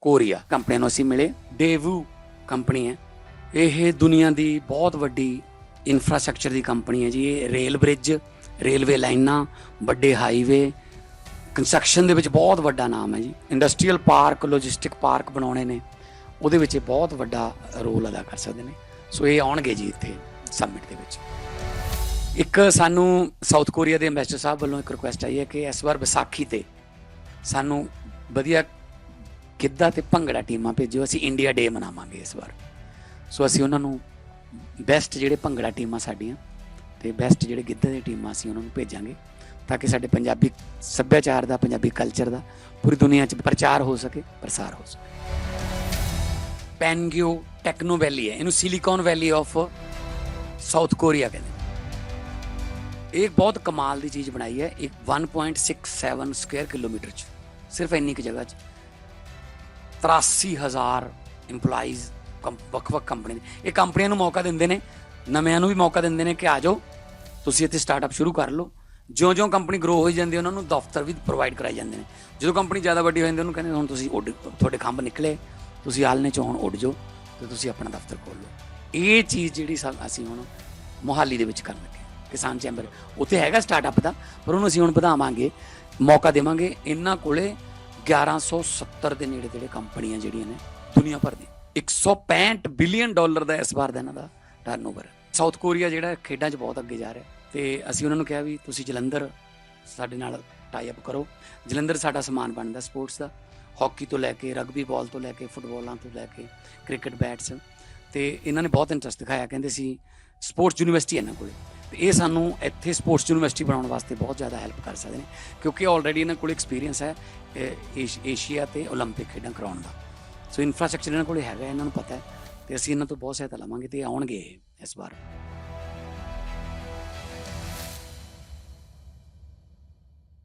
Korea company ਨੂੰ ਅਸੀਂ ਮਿਲੇ। ਡੇਵੂ ਕੰਪਨੀ ਹੈ। ਇਹ ਦੁਨੀਆ ਦੀ ਬਹੁਤ ਵੱਡੀ ਇਨਫਰਾਸਟ੍ਰਕਚਰ ਦੀ ਕੰਪਨੀ ਹੈ ਜੀ। ਇਹ ਰੇਲ ਬ੍ਰਿਜ ਰੇਲਵੇ ਲਾਈਨਾਂ ਵੱਡੇ ਹਾਈਵੇ ਕੰਸਟਰਕਸ਼ਨ ਦੇ ਵਿੱਚ ਬਹੁਤ ਵੱਡਾ ਨਾਮ ਹੈ ਜੀ। ਇੰਡਸਟਰੀਅਲ ਪਾਰਕ ਲੌਜਿਸਟਿਕ ਪਾਰਕ ਬਣਾਉਣੇ ਨੇ। ਉਹਦੇ ਵਿੱਚ ਇਹ ਬਹੁਤ ਵੱਡਾ ਰੋਲ ਅਦਾ ਕਰ ਸਕਦੇ ਨੇ। ਸੋ ਇਹ ਆਉਣਗੇ ਜੀ ਇੱਥੇ ਸਮਿਟ ਦੇ ਵਿੱਚ। ਇੱਕ ਸਾਨੂੰ ਸਾਊਥ ਕੋਰੀਆ ਦੇ ਐਮਬੈਸਡਰ ਸਾਹਿਬ ਵੱਲੋਂ ਇੱਕ ਰਿਕੁਐਸਟ ਆਈ ਹੈ ਕਿ ਇਸ ਵਾਰ ਵਿਸਾਖੀ ਤੇ ਸਾਨੂੰ ਵਧੀਆ ਗਿੱਧਾ ਤੇ ਭੰਗੜਾ ਟੀਮਾਂ ਭੇਜਿਓ ਅਸੀਂ ਇੰਡੀਆ ਡੇ ਮਨਾਵਾਂਗੇ ਇਸ ਵਾਰ। ਸੋ ਅਸੀਂ ਉਹਨਾਂ ਨੂੰ ਬੈਸਟ ਜਿਹੜੇ ਭੰਗੜਾ ਟੀਮਾਂ ਸਾਡੀਆਂ ਤੇ ਬੈਸਟ ਜਿਹੜੇ ਗਿੱਧੇ ਦੀਆਂ ਟੀਮਾਂ ਅਸੀਂ ਉਹਨਾਂ ਨੂੰ ਭੇਜਾਂਗੇ ਤਾਂ ਕਿ ਸਾਡੇ ਪੰਜਾਬੀ ਸੱਭਿਆਚਾਰ ਦਾ, ਪੰਜਾਬੀ ਕਲਚਰ ਦਾ ਪੂਰੀ ਦੁਨੀਆ 'ਚ ਪ੍ਰਚਾਰ ਹੋ ਸਕੇ, ਪ੍ਰਸਾਰ ਹੋ ਸਕੇ। ਪੈਨਗਿਓ ਟੈਕਨੋ ਵੈਲੀ ਹੈ। ਇਹਨੂੰ silicon valley of south Korea ਕਹਿੰਦੇ ਇਹ ਬਹੁਤ ਕਮਾਲ ਦੀ ਚੀਜ਼ ਬਣਾਈ ਹੈ। ਇੱਕ 1.67 ਸਕੁਅਰ ਕਿਲੋਮੀਟਰ ਚ। ਸਿਰਫ ਇੰਨੀ ਕੁ ਜਗ੍ਹਾ ਚ। 83000 EMPLOYEES ਵੱਖ-ਵੱਖ ਕੰਪਨੀ ਦੇ। ਇਹ ਕੰਪਨੀਆਂ ਨੂੰ ਮੌਕਾ ਦਿੰਦੇ ਨੇ, ਨਵਿਆਂ ਨੂੰ ਵੀ ਮੌਕਾ ਦਿੰਦੇ ਨੇ ਕਿ ਆ ਜਾਓ, ਤੁਸੀਂ ਇੱਥੇ ਸਟਾਰਟਅਪ ਸ਼ੁਰੂ ਕਰ ਲਓ। ਜਿਉਂ-ਜਿਉਂ ਕੰਪਨੀ ਗਰੋ ਹੋਈ ਜਾਂਦੀ ਉਹਨਾਂ ਨੂੰ ਦਫ਼ਤਰ ਵੀ ਪ੍ਰੋਵਾਈਡ ਕਰਾਏ ਜਾਂਦੇ ਨੇ। ਜਦੋਂ ਕੰਪਨੀ ਜ਼ਿਆਦਾ ਵੱਡੀ ਹੋ ਜਾਂਦੀ ਹੈ, ਉਹਨੂੰ ਕਹਿੰਦੇ ਹੁਣ ਤੁਸੀਂ ਉੱਡ, ਤੁਹਾਡੇ ਖੰਭ ਨਿਕਲੇ, ਤੁਸੀਂ ਆਲਣੇ ਚੋਂ ਹੁਣ ਉੱਡ ਜਾਓ ਤੇ ਤੁਸੀਂ ਆਪਣਾ ਦਫ਼ਤਰ ਖੋਲ ਲਓ। ਇਹ ਚੀਜ਼ ਜਿਹੜੀ ਸਾ- ਅਸੀਂ ਹੁਣ ਮੋਹਾਲੀ ਦੇ ਵਿੱਚ ਕਰਨ ਲੱਗੇ ਕਿਸਾਨ ਚੈਂਬਰ, ਉੱਥੇ ਹੈਗਾ ਸਟਾਰਟਅਪ ਦਾ, ਪਰ ਉਹਨੂੰ ਅਸੀਂ ਹੁਣ ਵਧਾਵਾਂਗੇ, ਮੌਕਾ ਦੇਵਾਂਗੇ। ਇਹਨਾਂ ਕੋਲੇ 1170 ਦੇ ਨੇੜੇ ਤੇੜੇ ਕੰਪਨੀਆਂ ਜਿਹੜੀਆਂ ਨੇ ਦੁਨੀਆ ਭਰ ਦੀ 165 ਬਿਲੀਅਨ ਡਾਲਰ ਦਾ ਇਸ ਵਾਰ ਦਾ ਇਹਨਾਂ ਦਾ ਟਰਨਓਵਰ ਸਾਊਥ ਕੋਰੀਆ ਜਿਹੜਾ ਖੇਡਾਂ 'ਚ ਬਹੁਤ ਅੱਗੇ ਜਾ ਰਿਹਾ ਤੇ ਅਸੀਂ ਉਹਨਾਂ ਨੂੰ ਕਿਹਾ ਵੀ ਤੁਸੀਂ ਜਲੰਧਰ ਸਾਡੇ ਨਾਲ ਟਾਈ ਅਪ ਕਰੋ। ਜਲੰਧਰ ਸਾਡਾ ਸਮਾਨ ਬਣਦਾ ਸਪੋਰਟਸ ਦਾ। ਹਾਕੀ ਤੋਂ ਲੈ ਕੇ, ਰਗਬੀ ਬਾਲ ਤੋਂ ਲੈ ਕੇ, ਫੁੱਟਬਾਲਾਂ ਤੋਂ ਲੈ ਕੇ, ਕ੍ਰਿਕਟ ਬੈਟਸ। ਤੇ ਇਹਨਾਂ ਨੇ ਬਹੁਤ ਇੰਟਰਸਟ ਦਿਖਾਇਆ। ਕਹਿੰਦੇ ਸੀ, ਸਪੋਰਟਸ ਯੂਨੀਵਰਸਿਟੀ ਇਹਨਾਂ ਕੋਲੇ। ਤੇ ਇਹ ਸਾਨੂੰ ਇੱਥੇ ਸਪੋਰਟਸ ਯੂਨੀਵਰਸਿਟੀ ਬਣਾਉਣ ਵਾਸਤੇ ਬਹੁਤ ਜ਼ਿਆਦਾ ਹੈਲਪ ਕਰ ਸਕਦੇ ਨੇ ਕਿਉਂਕਿ ਆਲਰੇਡੀ ਇਹਨਾਂ ਕੋਲ ਐਕਸਪੀਰੀਅੰਸ ਹੈ ਇਹ ਏਸ਼- ਏਸ਼ੀਆ ਤੇ 올림픽 ਖੇਡਾਂ ਕਰਾਉਣ ਦਾ ਸੋ ਇਨਫਰਾਸਟ੍ਰਕਚਰ ਇਹਨਾਂ ਕੋਲੇ ਹੈਗਾ ਇਹਨਾਂ ਨੂੰ ਪਤਾ ਹੈ ਤੇ ਅਸੀਂ ਇਹਨਾਂ ਤੋਂ ਬਹੁਤ ਸਹਾਇਤਾ ਲਵਾਂਗੇ ਤੇ ਇਹ ਆਉਣਗੇ ਇਹ ਇਸ ਵਾਰ